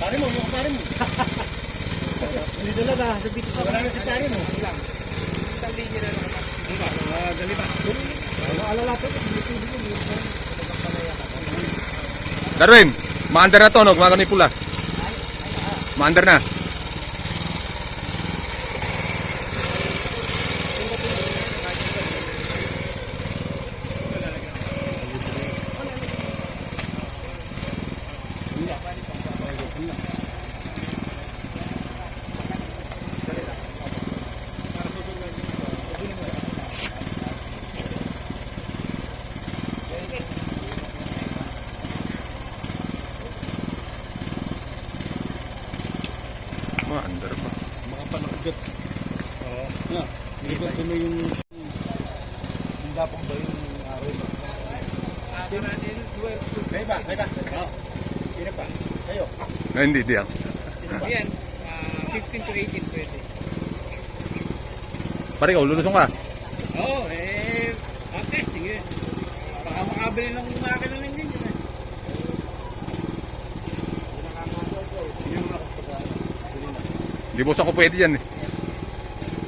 Pare mo, yung pare mo. Hindi doon na, sa dito pa. Wala na si pare mo. Lang. Isang linya na lang. Di ba? Ah, dali ba? Ano alala ko, tubig mo. Darwin, maandar na to, no? Gumagano yung pula. Maandar na. Maandar pa. Mga panakagat. Oo. Na, nilipat sa may yung... Yung dapong ba yung araw na? Kaya ba? Kaya ba? Oo. Sino pa? Kayo. Ah, hindi, di ako. Yan, ah, 15 to 18 pwede. Pare, ikaw, lulusong ka. Oo, oh, eh, ang testing eh. Baka makabili ng makina ng ganyan eh. Hindi boss ako pwede yan eh.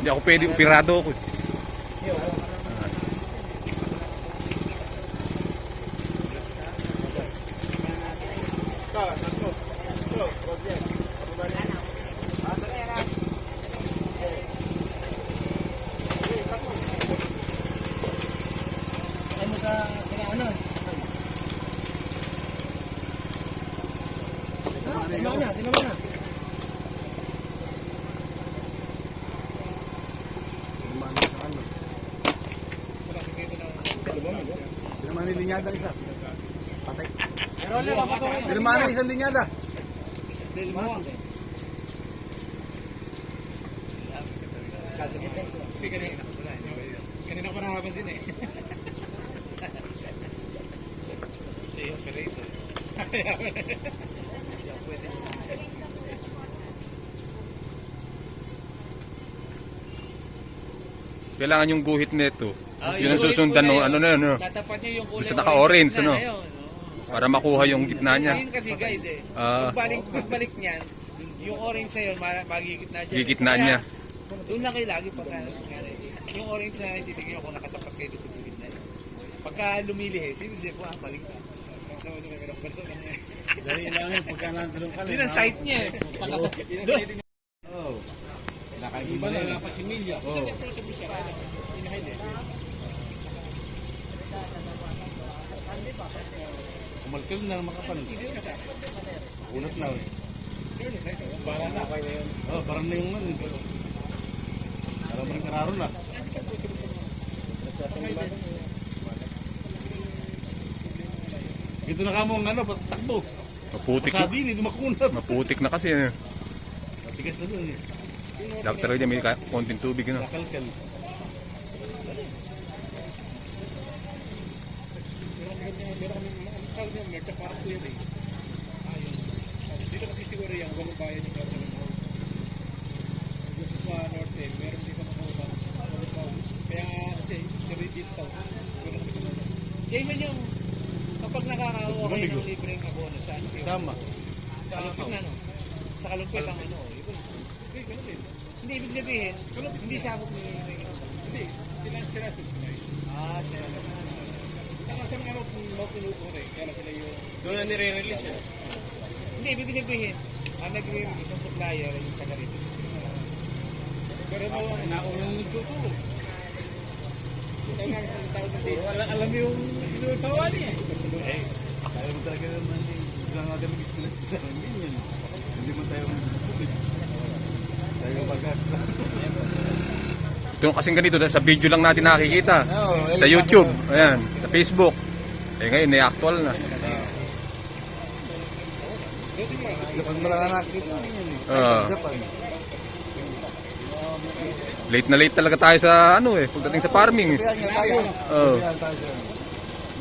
Hindi ako pwede, operado ako eh. Ay mo sa... Kaya ano? Tinaman na, tinaman na. Tinaman ni linyada isa. Patay. Pero wala ka pa ito. Tinaman na isang linyada. Kasi kanina. Kanina ko nakapansin eh. Yung operator. Kailangan yung guhit nito. Ah, Yun ang susundan ng ano na yun. no? Tatapat niyo yung kulay. Basta naka-orange, na ano? oo. Para makuha yung gitna niya. Yun kasi guide eh. Ah. pagbalik, pagbalik niyan, yung orange ma- magigitna siya. Gigitna Kaya, niya. Doon lang kayo lagi pagka nangyari. Yung orange na titignan ko kung nakatapat kayo sa gilid na yun. Pagka lumilihis, ibig sabihin po, ah, balik na. Dali lang yun, pagka nandun ka Yun ang site niya eh. Doon. Nakaiba na lang pa si Milya. Oo. Kumalkal na naman ka pa nun. Unat na. eh. Para na. Oo, parang na yung ano. Parang may kararo na. Ito na kamo ang ano, pas takbo. Maputik na. Masabi, hindi makunat. Maputik na kasi. eh. Matigas na doon eh. Dapat talaga may ka- konting tubig. Ano? Nakalkal. Dito kasi siguro yung walang bayan yung mo. Gusto sa norte, meron dito sa walang bayan. Kaya kasi it's very deep south. Meron kami sa norte. Jason yung, kapag nakakakuha kayo ng libreng abono, saan? Sama. Sa kalumpit na, no? Sa kalumpit ang ano. Hindi, ganun din. Hindi, ibig sabihin, hindi sakop ni Hindi, sila sila gusto na yun. Ah, siya. Sa kasi mga ano, upo rin. Kaya sila yung Doon na nire-release yun. Hindi, ibig sabihin, ang nagre-release ang supplier ay yung taga-release. pero mo ang Naunang nagtuturo. tao nga sa tao ng days. Wala alam yung inuutawa niya. Eh, mo talaga naman eh. Bilang nga kami Hindi yan. Hindi mo tayo tubig. Tayo bagas. Ito kasing ganito, sa video lang natin nakikita. Sa YouTube, ayan, sa Facebook. Eh ngayon, na. Japan eh. Oo. Japan. Late na late talaga tayo sa ano eh, pagdating sa farming eh. Oo.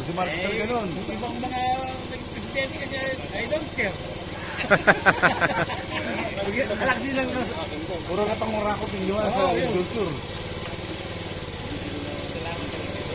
Si Marcos ang ganun. Ibang mga nag-presidente kasi, I don't care. Alak silang nas... Puro ka pang urakot yung liwa sa culture.